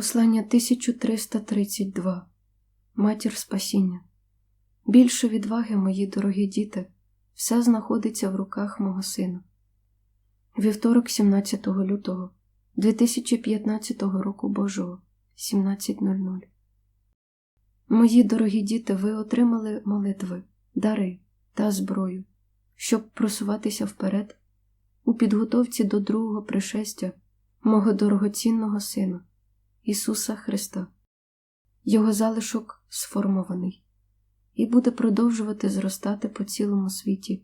Послання 1332 Матір Спасіння. Більше відваги, мої дорогі діти, все знаходиться в руках мого сина. Вівторок, 17 лютого 2015 року Божого, 17.00. Мої дорогі діти, ви отримали молитви, дари та зброю, щоб просуватися вперед у підготовці до другого пришестя мого дорогоцінного сина. Ісуса Христа. Його залишок сформований і буде продовжувати зростати по цілому світі,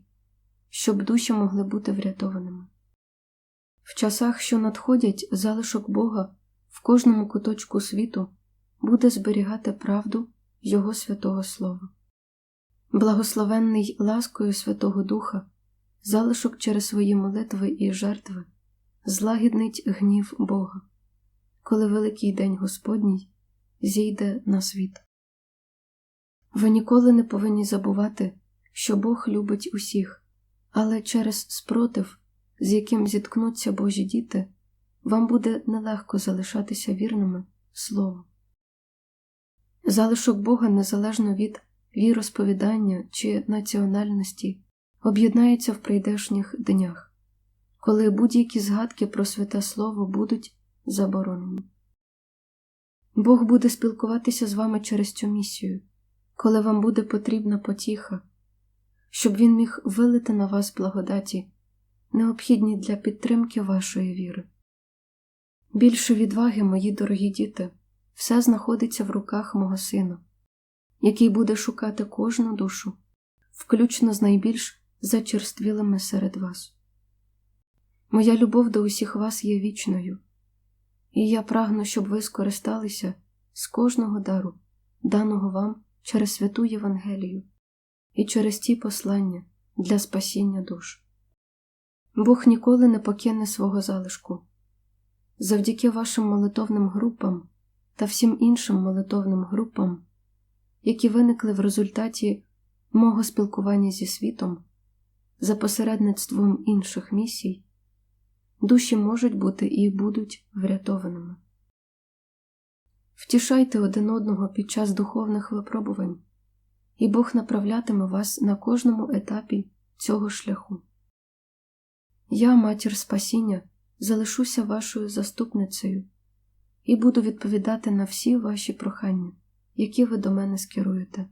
щоб душі могли бути врятованими. В часах, що надходять, залишок Бога в кожному куточку світу буде зберігати правду Його святого Слова. Благословенний ласкою Святого Духа, залишок через свої молитви і жертви злагіднить гнів Бога коли Великий День Господній зійде на світ. Ви ніколи не повинні забувати, що Бог любить усіх, але через спротив, з яким зіткнуться Божі діти, вам буде нелегко залишатися вірними Слову. Залишок Бога незалежно від віросповідання чи національності об'єднається в прийдешніх днях, коли будь-які згадки про святе Слово будуть заборонені. Бог буде спілкуватися з вами через цю місію, коли вам буде потрібна потіха, щоб Він міг вилити на вас благодаті, необхідні для підтримки вашої віри. Більше відваги, мої дорогі діти, все знаходиться в руках мого сина, який буде шукати кожну душу, включно з найбільш зачерствілими серед вас. Моя любов до усіх вас є вічною і я прагну, щоб ви скористалися з кожного дару, даного вам через святу Євангелію і через ті послання для спасіння душ. Бог ніколи не покине свого залишку. Завдяки вашим молитовним групам та всім іншим молитовним групам, які виникли в результаті мого спілкування зі світом за посередництвом інших місій душі можуть бути і будуть врятованими. Втішайте один одного під час духовних випробувань, і Бог направлятиме вас на кожному етапі цього шляху. Я, матір спасіння, залишуся вашою заступницею і буду відповідати на всі ваші прохання, які ви до мене скеруєте.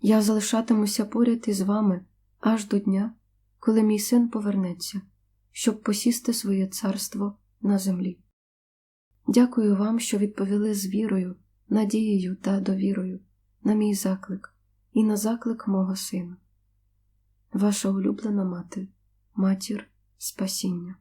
Я залишатимуся поряд із вами аж до дня, коли мій син повернеться щоб посісти своє царство на землі. Дякую вам, що відповіли з вірою, надією та довірою на мій заклик і на заклик мого сина. Ваша улюблена мати, матір спасіння.